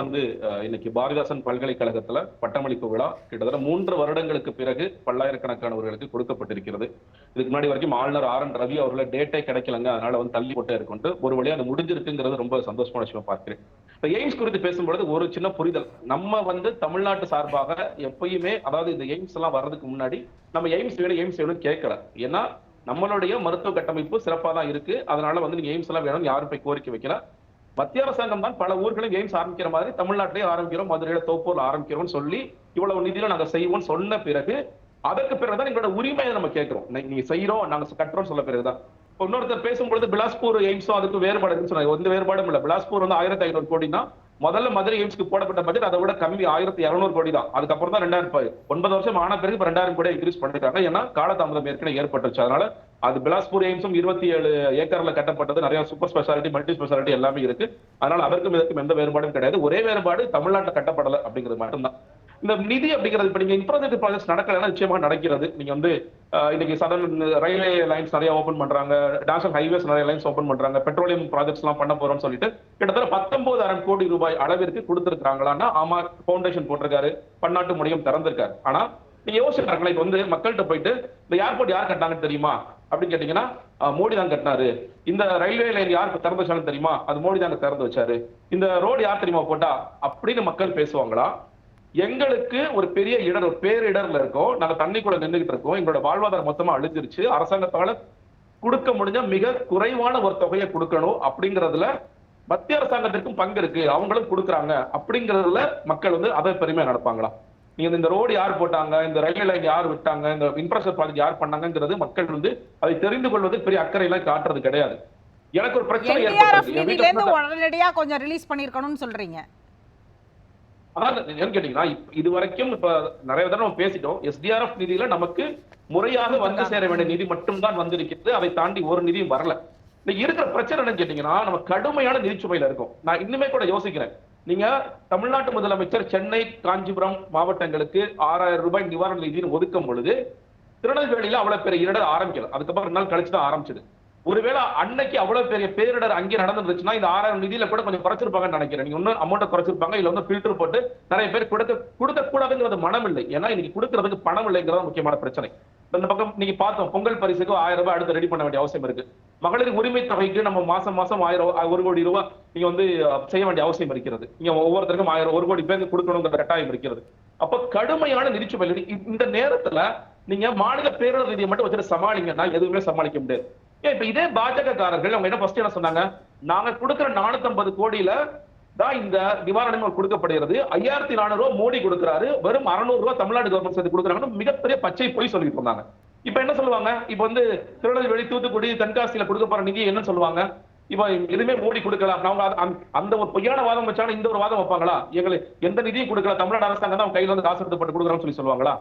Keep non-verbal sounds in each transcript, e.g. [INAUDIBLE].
வந்து இன்னைக்கு பாரதிதாசன் பல்கலைக்கழகத்துல பட்டமளிப்பு விழா. கிட்டத்தட்ட மூன்று வருடங்களுக்கு பிறகு பல்லாயிரக்கணக்கானவர்களுக்கு கொடுக்கப்பட்டிருக்கிறது. இதுக்கு முன்னாடி வரைக்கும் ஆளுநர் ஆர் என் ரவி அவர்களை டேட்டே கிடைக்கலங்க. அதனால வந்து தள்ளி போட்டே இருக்குன்ட்டு ஒரு வழியா அது முடிஞ்சிருக்குங்கிறது ரொம்ப சந்தோஷமான விஷயமா பார்க்கிறேன். இப்ப எய்ம்ஸ் குறித்து பேசும்பொழுது ஒரு சின்ன புரிதல். நம்ம வந்து தமிழ்நாட்டு சார்பாக எப்பயுமே அதாவது இந்த எய்ம்ஸ் எல்லாம் வர்றதுக்கு முன்னாடி நம்ம எய்ம்ஸ் வேணும் எய்ம்ஸ் வேணும்னு கேட்கல. ஏன்னா நம்மளுடைய மருத்துவ கட்டமைப்பு சிறப்பாக தான் இருக்கு. அதனால வந்து நீங்க எய்ம்ஸ் எல்லாம் வேணும் யாரும் போய் கோரிக்கை வைக்கல. மத்திய அரசாங்கம் தான் பல ஊர்களையும் எய்ம்ஸ் ஆரம்பிக்கிற மாதிரி தமிழ்நாட்டிலேயே ஆரம்பிக்கிறோம். மதுரையில தோப்பூர்ல ஆரம்பிக்கிறோம்னு சொல்லி இவ்வளவு நிதியில நாங்க செய்வோம்னு சொன்ன பிறகு அதற்கு பிறகுதான் எங்களோட உரிமையை நம்ம கேட்கிறோம். நீங்க செய்யறோம் நாங்க கட்டுறோம் சொல்ல பிறகுதான். இன்னொருத்தர் பேசும்பொழுது பிலாஸ்பூர் எய்ம்ஸும் அதுக்கு வேறுபாடு சொன்னாங்க. எந்த வேறுபாடும் இல்ல. பிலாஸ்பூர் வந்து ஆயிரத்தி ஐநூறு கோடினா முதல்ல மதுரை எய்ம்ஸ்க்கு போடப்பட்ட பட்ஜெட் அதை விட கம்மி ஆயிரத்தி இருநூறு கோடி தான். அதுக்கப்புறம் தான் ரெண்டாயிரம் ஒன்பது வருஷம் ஆன பிறகு இப்ப ரெண்டாயிரம் கோடி இன்க்ரீஸ் பண்ணிருக்காங்க. ஏன்னா காலதாமதம் ஏற்கனவே ஏற்பட்டுச்சு அதனால அது பிலாஸ்பூர் எய்ம்ஸும் இருபத்தி ஏழு ஏக்கர்ல கட்டப்பட்டது. நிறைய சூப்பர் ஸ்பெஷாலிட்டி மல்டி ஸ்பெஷாலிட்டி எல்லாமே இருக்கு. அதனால அதற்கும் இதற்கும் எந்த வேறுபாடும் கிடையாது. ஒரே வேறுபாடு தமிழ்நாட்டில் கட்டப்படல அப்படிங்கிறது மட்டும்தான். இந்த நிதி அப்படிங்கிறது இப்ப நீங்க இன்ஃப்ராஸ்ட்ரக்சர் ப்ராஜெக்ட்ஸ் நடக்கலன்னா நிச்சயமா நடக்கிறது. நீங்க வந்து இன்னைக்கு சதன் ரயில்வே லைன்ஸ் நிறைய ஓபன் பண்றாங்க. நேஷனல் ஹைவேஸ் நிறைய லைன்ஸ் ஓபன் பண்றாங்க. பெட்ரோலியம் ப்ராஜெக்ட்ஸ் எல்லாம் பண்ண போறோம்னு சொல்லிட்டு கிட்டத்தட்ட பத்தொன்பதாயிரம் கோடி ரூபாய் அளவிற்கு கொடுத்திருக்காங்களான்னா ஆமா ஃபவுண்டேஷன் போட்டிருக்காரு. பன்னாட்டு முனையம் திறந்திருக்காரு. ஆனா நீங்க யோசிச்சிருக்காங்களா இப்ப வந்து மக்கள்கிட்ட போயிட்டு இந்த ஏர்போர்ட் யார் கட்டினாங்கன்னு தெரியுமா? அப்படின்னு கேட்டீங்கன்னா மோடி தான் கட்டினாரு. இந்த ரயில்வே லைன் யாருக்கு திறந்து வச்சாலும் தெரியுமா? அது மோடி தாங்க திறந்து வச்சாரு. இந்த ரோடு யார் தெரியுமா போட்டா? அப்படின்னு மக்கள் பேசுவாங்களா? எங்களுக்கு ஒரு பெரிய இடர் ஒரு பேரிடர்ல இருக்கோம். நாங்க தண்ணிக்குள்ள நின்றுகிட்டு இருக்கோம். எங்களோட வாழ்வாதாரம் மொத்தமா அழிஞ்சிருச்சு. அரசாங்கத்தால கொடுக்க முடிஞ்ச மிக குறைவான ஒரு தொகையை கொடுக்கணும் அப்படிங்கறதுல மத்திய அரசாங்கத்திற்கும் பங்கு இருக்கு. அவங்களும் கொடுக்குறாங்க. அப்படிங்கறதுல மக்கள் வந்து அதை பெருமையா நடப்பாங்களா? நீங்க இந்த ரோடு யார் போட்டாங்க இந்த ரயில்வே லைன் யார் விட்டாங்க இந்த இன்ஃப்ராஸ்ட்ரக்சர் ப்ராஜெக்ட் யார் பண்ணாங்கிறது மக்கள் வந்து அதை தெரிந்து கொள்வது பெரிய அக்கறை எல்லாம் காட்டுறது கிடையாது. எனக்கு ஒரு பிரச்சனை ஏற்பட்டது உடனடியா கொஞ்சம் ரிலீஸ் பண்ணிருக்கணும்னு சொல்றீங்க. அதான் என்னன்னு கேட்டீங்கன்னா இது வரைக்கும் இப்ப நிறைய தடவை நம்ம பேசிட்டோம். எஸ்டிஆர்எஃப் நிதியில நமக்கு முறையாக வந்து சேர வேண்டிய நிதி மட்டும்தான் வந்திருக்கிறது. அதை தாண்டி ஒரு நிதியும் வரல. இன்னைக்கு இருக்கிற பிரச்சனை என்னன்னு கேட்டீங்கன்னா நம்ம கடுமையான நிதிச்சுமையில இருக்கோம். நான் இன்னுமே கூட யோசிக்கிறேன். நீங்க தமிழ்நாட்டு முதலமைச்சர் சென்னை காஞ்சிபுரம் மாவட்டங்களுக்கு ஆறாயிரம் ரூபாய் நிவாரண நிதின்னு ஒதுக்கும் பொழுது திருநெல்வேலியில அவ்வளவு பெரிய இடர் ஆரம்பிக்கல. அதுக்கப்புறம் ரெண்டு நாள் கழிச்சு தான் ஆரம்பிச்சது. ஒருவேளை அன்னைக்கு அவ்வளவு பெரிய பேரிடர் அங்கே நடந்துருச்சுன்னா இந்த ஆறாயிரம் நிதியில கூட கொஞ்சம் குறைச்சிருப்பாங்கன்னு நினைக்கிறேன். நீங்க இன்னும் அமௌண்ட்டை குறைச்சிருப்பாங்க இல்ல வந்து ஃபில்டர் போட்டு நிறைய பேர் கொடுக்க கொடுக்க கூடாதுங்கிறது மனம் இல்லை ஏன்னா இன்னைக்கு கொடுக்கறதுக்கு பணம் இல்லைங்கிறது முக்கியமான பிரச்சனை. இந்த பக்கம் நீங்க பார்த்தோம் பொங்கல் பரிசுக்கு ஆயிரம் ரூபாய் அடுத்து ரெடி பண்ண வேண்டிய அவசியம் இருக்கு. மகளிர் உரிமை தொகைக்கு நம்ம மாசம் மாசம் ஆயிரம் ஒரு கோடி ரூபாய் நீங்க வந்து செய்ய வேண்டிய அவசியம் இருக்கிறது. நீங்க ஒவ்வொருத்தருக்கும் ஆயிரம் ஒரு கோடி பேருக்கு கொடுக்கணுங்கிற கட்டாயம் இருக்கிறது. அப்ப கடுமையான நிதிச்சுமை இந்த நேரத்துல நீங்க மாநில பேரிடர் நிதியை மட்டும் வச்சுட்டு சமாளிங்கன்னா எதுவுமே சமாளிக்க முடியாது. ஏன் இப்ப இதே பாஜக காரர்கள் அவங்க என்ன ஃபர்ஸ்ட் என்ன சொன்னாங்க? நாங்க கொடுக்குற நானூத்தி ஐம்பது கோடியில தான் இந்த நிவாரணங்கள் கொடுக்கப்படுகிறது. ஐயாயிரத்தி நானூறு ரூபாய் மோடி கொடுக்கிறாரு. வெறும் 600 ரூபாய் தமிழ்நாடு கவர்மெண்ட் சேர்த்து கொடுக்குறாங்கன்னு மிகப்பெரிய பச்சை பொய் சொல்லிட்டு இருந்தாங்க. இப்ப என்ன சொல்லுவாங்க? இப்ப வந்து திருநெல்வேலி தூத்துக்குடி தென்காசியில கொடுக்க போற நிதி என்ன சொல்லுவாங்க? இப்ப எதுவுமே மோடி கொடுக்கலாம் அவங்க அந்த- அந்த- ஒரு பொய்யான வாதம் வச்சாலும் இந்த ஒரு வாதம் வைப்பாங்களா? எங்களுக்கு எந்த நிதியும் கொடுக்கல. தமிழ்நாடு அரசாங்கம் தான் அவங்க கையில வந்து காசு எடுத்துப்பட்டு கொடுக்குறான்னு சொல்லி சொல்லுவாங்களா?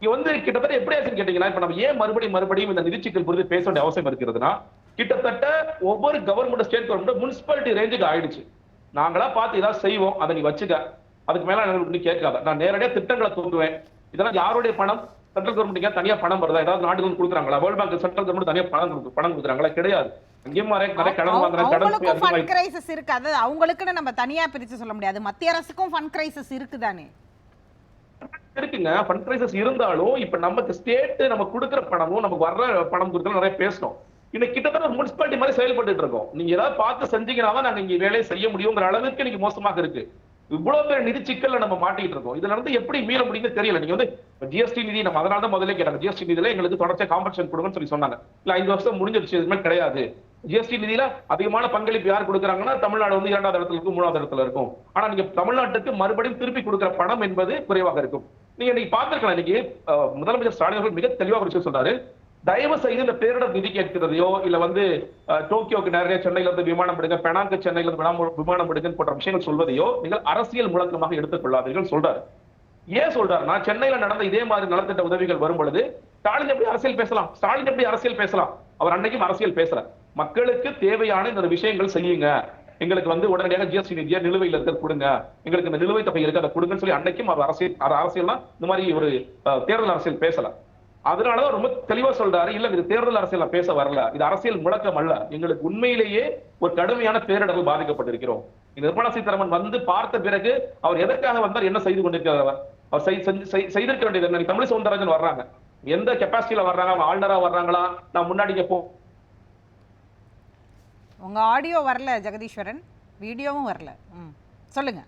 இங்க வந்து கிட்டத்தட்ட எப்படி ஆச்சுன்னு கேட்டீங்கன்னா இப்ப நம்ம ஏன் மறுபடியும் மறுபடியும் இந்த நிதி சிக்கல் குறித்து பேச வேண்டிய அவசியம் இருக்கிறதுனா கிட்டத்தட்ட ஒவ்வொரு கவர்மெண்ட் ஸ்டேட் கவர்மெண்ட் முனிசிபாலிட்டி ரேஞ்சுக்கு ஆயிடுச்சு. நாங்களா பார்த்து ஏதாவது செய்வோம் அதை நீ வச்சுக்க. அதுக்கு மேல எனக்கு நீ கேட்காத. நான் நேரடியா திட்டங்களை தூக்குவேன் இதெல்லாம் யாருடைய பணம்? சென்ட்ரல் கவர்மெண்ட் தனியா பணம் வருதா? ஏதாவது நாடுகள் கொடுக்குறாங்களா? வேர்ல்ட் பேங்க் சென்ட்ரல் கவர்மெண்ட் தனியா பணம் கொடுக்கு பணம் கொடுக்குறாங்களா? கிடையாது. அங்கேயும் நிறைய கடன் வாங்குறாங்க கடன் ஃபண்ட் அதிகமாயிடுச்சு. கிரைசிஸ் இருக்கு. அது அவங்களுக்குன்னு நம்ம தனியா பிரிச்சு சொல்ல முடியாது. மத்திய அரசுக்கும் ஃபண்ட் கிரைசிஸ் இருக்குதானே? இருக்குங்க. ஃபண்ட் கிரைசஸ் இருந்தாலும் இப்ப நமக்கு ஸ்டேட் நம்ம கொடுக்குற பணமும் நமக்கு வர்ற பணம் கொடுக்கணும் நிறைய பேசணும். இன்னைக்கு கிட்டத்தட்ட முனிசிபாலிட்டி மாதிரி செயல்பட்டு இருக்கோம். நீங்க ஏதாவது பார்த்து செஞ்சீங்கன்னா தான் நாங்க இங்க வேலையை செய்ய முடியுங்கிற அளவுக்கு இன்னைக்கு மோசமாக இருக்கு. இவ்வளவு பேர் நிதி சிக்கல்ல நம்ம மாட்டிட்டு இருக்கோம். இதுல இருந்து எப்படி மீள முடியும்னு தெரியல. நீங்க வந்து ஜிஎஸ்டி நிதி நம்ம அதனால தான் முதல்ல கேட்டாங்க. ஜிஎஸ்டி நிதியில எங்களுக்கு தொடர்ச்சியா காம்பன்சேஷன் கொடுங்கன்னு சொல்லி சொன்னாங்க. இல்ல ஐந்து வருஷம் முடிஞ்சிருச்சு இதுமே கிடையாது. ஜிஎஸ்டி நிதியில அதிகமான பங்களிப்பு யார் கொடுக்குறாங்கன்னா தமிழ்நாடு வந்து இரண்டாவது இடத்துல இருக்கும் மூணாவது இடத்துல இருக்கும். ஆனா நீங்க தமிழ்நாட்டுக்கு மறுபடியும் திருப்பி கொடுக்குற பணம் என்பது குறைவாக இருக்கும். நீங்க இன்னைக்கு பாத்துருக்கலாம் இன்னைக்கு முதலமைச்சர் ஸ்டாலின் அவர்கள் மிக தெளிவாக ஒரு விஷயம் சொல்றாரு. தயவு செய்து இந்த பேரிடர் நிதி கேட்கிறதையோ இல்ல வந்து டோக்கியோக்கு நிறைய சென்னையில இருந்து விமானம் விடுங்க பெனாங்கு சென்னையில இருந்து விமானம் விமானம் போன்ற விஷயங்கள் சொல்வதையோ நீங்கள் அரசியல் முழக்கமாக எடுத்துக்கொள்ளாதீர்கள் சொல்றாரு. ஏன் சொல்றாருன்னா சென்னையில நடந்த இதே மாதிரி நலத்திட்ட உதவிகள் வரும் பொழுது ஸ்டாலின் எப்படி அரசியல் பேசலாம்? ஸ்டாலின் எப்படி அரசியல் பேசலாம்? அவர் அன்னைக்கும் அரசியல் பேசல. மக்களுக்கு தேவையான இந்த விஷயங்கள் செய்யுங்க. எங்களுக்கு வந்து உடனடியாக ஜிஎஸ்டி நிதியா நிலுவையில் இருக்க கொடுங்க. எங்களுக்கு இந்த நிலுவைத் தொகை இருக்கு அதை கொடுங்கன்னு சொல்லி அன்னைக்கும் அவர் அரசியல் அரசியல்லாம் இந்த மாதிரி ஒரு தேர்தல் அரசியல் பேசலாம் அதனாலதான் ரொம்ப தெளிவா சொல்றாரு. இல்ல இது தேர்தல் அரசியல் நான் பேச வரல. இது அரசியல் முழக்கம் அல்ல. எங்களுக்கு உண்மையிலேயே ஒரு கடுமையான பேரிடர்கள் பாதிக்கப்பட்டிருக்கிறோம். இந்த நிர்மலா சீதாராமன் வந்து பார்த்த பிறகு அவர் எதற்காக வந்தார் என்ன செய்து கொண்டிருக்கிறார் அவர்? செய்திருக்க வேண்டியது என்ன? தமிழ் சவுந்தரராஜன் வர்றாங்க. எந்த கெப்பாசிட்டியில வர்றாங்க? அவங்க ஆல்டரா வர்றாங்களா? நான் முன்னாடி போ உங்க ஆடியோ வரல ஜெகதீஸ்வரன். வீடியோவும் வரல. சொல்லுங்க.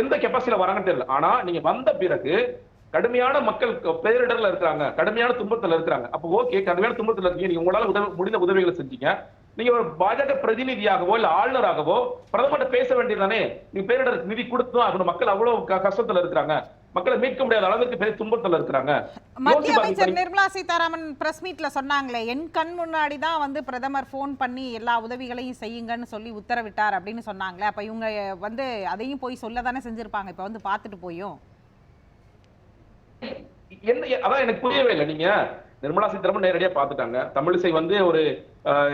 எந்த கெப்பாசிட்டில வராங்கன்னு தெரியல. ஆனா நீங்க வந்த பிறகு கடுமையான மக்கள் பேரிடர்ல இருக்கிறாங்க. கடுமையான துன்பத்துல இருக்கிறாங்க. அப்போ ஓகே கடுமையான துன்பத்துல இருக்கீங்க. நீங்க உங்களால உதவி முடிந்த உதவிகளை செஞ்சீங்க. நீங்க ஒரு பாஜக பிரதிநிதியாகவோ இல்ல ஆளுநராகவோ பிரதமர்கிட்ட பேச வேண்டியதுதானே? நீங்க பேரிடர் நிதி கொடுத்தும் ஆகணும். மக்கள் அவ்வளவு கஷ்டத்துல இருக்கிறாங்க. மக்களை மீட்க முடியாத அளவுக்கு பெரிய துன்பத்துல இருக்கிறாங்க. மத்திய அமைச்சர். நிர்மலா சீதாராமன் பிரஸ் மீட்ல சொன்னாங்களே என் கண் முன்னாடி தான் வந்து பிரதமர் ஃபோன் பண்ணி எல்லா உதவிகளையும் செய்யுங்கன்னு சொல்லி உத்தரவிட்டார் அப்படின்னு சொன்னாங்களே. அப்ப இவங்க வந்து அதையும் போய் சொல்ல தானே செஞ்சிருப்பாங்க. இப்ப வந்து பார்த்துட்டு போயும். என்ன அதான் எனக்கு புரியவே இல்லை. நீங்க நிர்மலா சீதாராமன் நேரடியா பாத்துட்டாங்க தமிழிசை வந்து ஒரு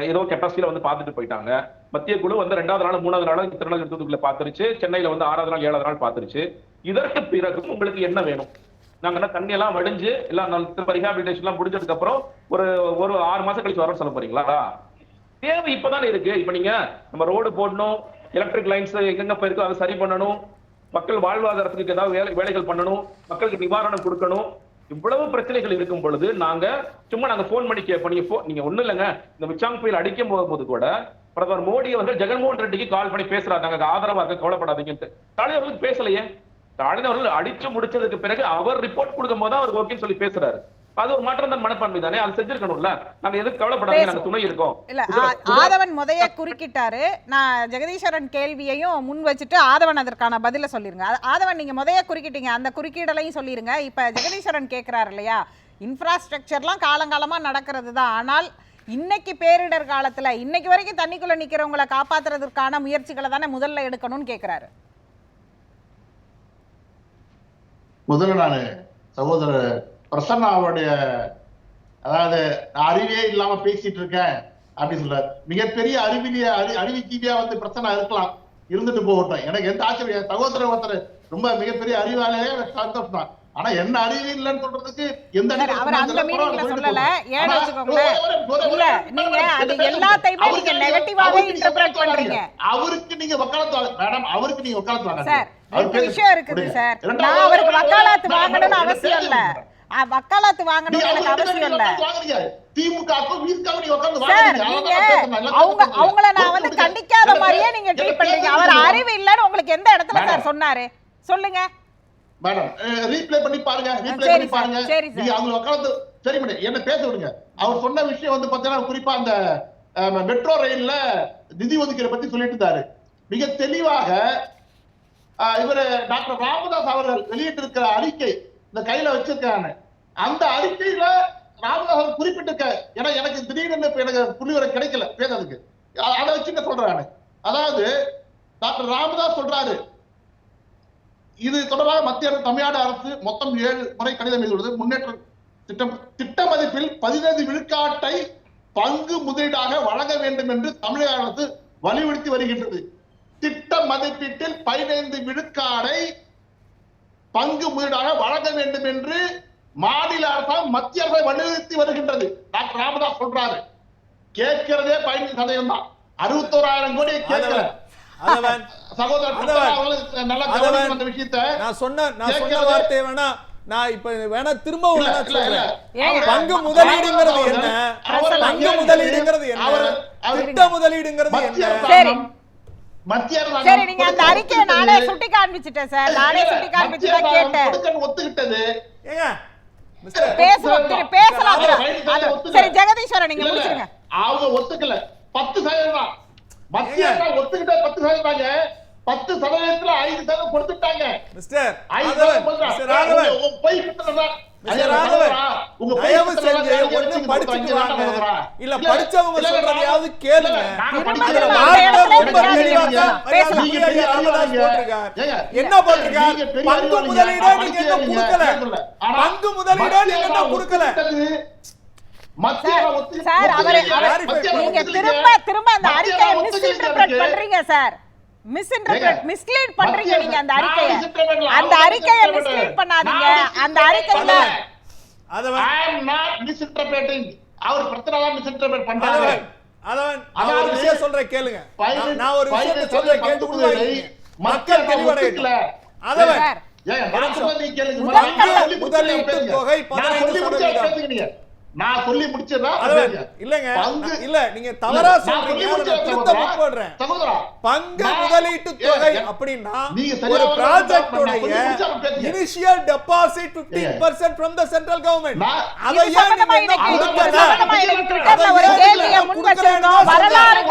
ஏதோ கெப்பாசிட்டியில வந்து பாத்துட்டு போயிட்டாங்க. மத்திய குழு வந்து ரெண்டாவது நாள் மூணாவது நாள் திருநெல்வேலி பாத்துருச்சு சென்னையில வந்து ஆறாவது நாள் ஏழாவது நாள் பாத்துருச்சு இதற்கு பிறகு உங்களுக்கு என்ன வேணும்? நாங்க என்ன தண்ணி எல்லாம் வடிஞ்சு எல்லாம் ரீஹாபிலிட்டேஷன் எல்லாம் முடிஞ்சதுக்கு அப்புறம் ஒரு ஒரு ஆறு மாசம் கழிச்சு வரோம் சொல்ல போறீங்களா? தேவை இப்பதானே இருக்கு. இப்ப நீங்க நம்ம ரோடு போடணும் எலக்ட்ரிக் லைன்ஸ் எங்கெங்க போயிருக்கோ அதை சரி பண்ணணும். மக்கள் வாழ்வாதாரத்துக்கு ஏதாவது வேலை வேலைகள் பண்ணணும் மக்களுக்கு நிவாரணம் கொடுக்கணும் இவ்வளவு பிரச்சனைகள் இருக்கும் பொழுது நாங்க சும்மா நாங்க போன் பண்ணி கேட்போம் நீங்க நீங்க ஒண்ணு இல்லைங்க. இந்த மிச்சாங் புயல் அடிக்கும் போது கூட பிரதமர் மோடி அவர்கள் ஜெகன்மோகன் ரெட்டிக்கு கால் பண்ணி பேசுறாங்க நாங்க ஆதரவா இருக்க கவலைப்படாதீங்கன்ட்டு. ஸ்டாலின் அவர்களுக்கு பேசலையே. ஸ்டாலின் அவர்கள் அடிச்சு முடிச்சதுக்கு பிறகு அவர் ரிப்போர்ட் கொடுக்கும் போது அவர் ஓகேன்னு சொல்லி பேசுறாரு. அது ஒரு மாற்றம் தான் மனப்பான்மை தானே? அது செஞ்சிருக்கணும்ல. நாங்க எதுக்கு கவலைப்படாதீங்க நாங்க துணை இருக்கோம் இல்ல ஆதவன் முதைய குறுக்கிட்டாரு. நான் ஜெகதீஸ்வரன் கேள்வியையும் முன் வச்சுட்டு ஆதவன் அதற்கான பதில சொல்லிருங்க. ஆதவன் நீங்க முதைய குறுக்கிட்டீங்க. அந்த குறுக்கீடலையும் சொல்லிருங்க. இப்ப ஜெகதீஸ்வரன் கேக்குறாரு இல்லையா? இன்ஃப்ராஸ்ட்ரக்சர்லாம் காலங்காலமா நடக்கிறது தான் ஆனால் இன்னைக்கு பேரிடர் காலத்துல இன்னைக்கு வரைக்கும் தண்ணிக்குள்ள நிக்கிறவங்களை காப்பாத்துறதுக்கான முயற்சிகளை தானே முதல்ல எடுக்கணும்னு கேக்குறாரு. முதல்ல நான் சகோதரர் பிரசன்னாவுடைய அதாவது நான் அறிவே இல்லாம பேசிட்டு இருக்கேன் அப்படின்னு சொல்றாரு. மிகப்பெரிய அறிவிலிய அறி அறிவிஜீவியா வந்து பிரச்சனை இருக்கலாம். இருந்துட்டு போகட்டும். எனக்கு எந்த ஆச்சரியம்? என் சகோதரர் ஒருத்தர் ரொம்ப மிகப்பெரிய அறிவாளையே சந்தோஷம் தான். ஆனா என்ன அறிவு இல்லைன்னு சொல்றதுக்கு எந்த அவர் அந்த மீனிங்ல சொல்லல. ஏன்னு வச்சுக்கோங்களேன். இல்ல நீங்க அது எல்லாத்தையுமே நீங்க நெகட்டிவாவே இன்டர்பிரட் பண்றீங்க. அவருக்கு நீங்க வக்காலத்து மேடம் அவருக்கு நீங்க வக்காலத்து வாங்க. சார் விஷயம் இருக்குது. சார். நான் அவருக்கு வக்காலத்து வாங்கணும்னு அவசியம் இல்ல. வக்காலத்து நீங்க வாங்கணும்னு எனக்கு அவசியம் இல்ல அவங்க. அவங்கள நான் வந்து. கண்டிக்காத மாதிரியே நீங்க ட்ரீட் பண்றீங்க அவர். அறிவு இல்லைன்னு உங்களுக்கு எந்த இடத்துல சார். சொன்னாரு சொல்லுங்க மேடம் ரீப்ளே பண்ணி பாருங்க ரீப்ளே பண்ணி பாருங்க. நீங்க அவங்க உட்கார்ந்து சரி மேடம் என்ன பேச விடுங்க அவர் சொன்ன விஷயம் வந்து பாத்தீங்கன்னா குறிப்பா அந்த மெட்ரோ ரயில்ல நிதி ஒதுக்கீடு பத்தி சொல்லிட்டு இருந்தாரு மிக தெளிவாக இவரு டாக்டர் ராமதாஸ் அவர்கள் வெளியிட்டிருக்கிற அறிக்கை இந்த கையில வச்சிருக்காங்க அந்த அறிக்கையில ராமதாஸ் அவர் குறிப்பிட்டிருக்க ஏன்னா எனக்கு திடீர்னு இப்ப எனக்கு புள்ளிவரை கிடைக்கல பேசுறதுக்கு அதை வச்சுக்க சொல்றேன் அதாவது டாக்டர் ராமதாஸ் சொல்றாரு. இது தொடர்பாக மத்திய அரசு தமிழ்நாடு அரசு மொத்தம் ஏழு முறை கடிதம் எழுதியுள்ளது. முன்னேற்ற திட்டம் திட்ட மதிப்பில் பதினைந்து விழுக்காட்டை பங்கு முதலீடாக வழங்க வேண்டும் என்று தமிழக அரசு வலியுறுத்தி வருகின்றது. திட்ட மதிப்பீட்டில் பதினைந்து விழுக்காடை பங்கு முதலீடாக வழங்க வேண்டும் என்று மாநில அரசாங்கம் மத்திய அரசை வலியுறுத்தி வருகின்றது. டாக்டர் ராமதாஸ் சொல்றாரு. கேட்கிறதே பதினைந்து சதவீதம் தான். அறுபத்தோராயிரம் கோடி அதவன் [LAUGHS] சகோதரர் நல்லா. கவனிக்கும் அந்த விஷயத்தை நான் சொன்ன நான் சொன்ன வார்த்தை வேணா நான் இப்ப வேணா திரும்ப பங்கு முதலீடுங்கிறது என்ன? அவர் பங்கு முதலீடுங்கிறது என்ன? திட்ட முதலீடுங்கிறது என்ன? சரி. நீங்க அந்த கொடுக்க அறிக்கையை நானே ஒத்துக்கிட்டது. சுட்டி காண்பிச்சிட்டேன் சார். நானே சுட்டி மத்திய காண்பிச்சு தான் அரசாங்கம் கேட்டேன். ஒத்துக்கிட்டது. ஏங்க பேசலாம் ஒத்துக்கல. சரி ஜெகதீஸ்வரன் நீங்க. முடிச்சிருங்க. அவங்க ஒத்துக்கல. பத்து சதவீதம் மத்திய ஒத்துக்கிட்ட பத்து சதவீதம் பத்து சதவீதத்துல ஐந்து சதவீதம் கொடுத்துட்டாங்க மிஸ்டர் தயவு செஞ்சு ஒண்ணு படிச்சுட்டு வாங்க. இல்ல, படிச்சவங்க சொல்றதையாவது கேளுங்க. என்ன பெரிய பங்கு. முதலீடே நீங்க கொடுக்கல. ஆனா, பங்கு முதலீடே நீங்க அரசாங்கம் கொடுக்கல. சார் அவரு நீங்க. திரும்ப திரும்ப அந்த அறிக்கையை மிஸ்இன்டர்பிரட். பண்றீங்க சார் மிஸ்இன்டர்பிரட் மிஸ்லீட் பண்றீங்க நீங்க அந்த அறிக்கையை. அந்த அறிக்கையை மிஸ்லீட். பண்ணாதீங்க அந்த அறிக்கையில. அதவன் ஐ அம் நாட் மிஸ்இன்டர்பிரேட்டிங் அவர் பிரச்சனை மிஸ்இன்டர்பிரேட் பண்றாங்க அதவன் நான் ஒரு அதாவது விஷயம் சொல்றேன் கேளுங்க நான் ஒரு விஷயத்தை சொல்றேன் கேட்டு. மக்கள் ஒத்துக்கல. அதவன் முதலீட்டு. தொகை நான் 15 சொல்லி முடிச்சா சதவீதம். நான் சொல்லி முடிச்சதா இல்லங்க. இல்ல நீங்க தவறா சொல்றீங்க. பங்கு முதலீட்டு தொகை அப்படின்னா நீங்க ஒரு சரியா ப்ராஜெக்ட் நான் சொல்லி முடிச்சா உடைய பேசுங்க. Initial deposit 15% from the central government. நான் அதை ஏன் நீங்க கொடுக்கல? வரலாறு.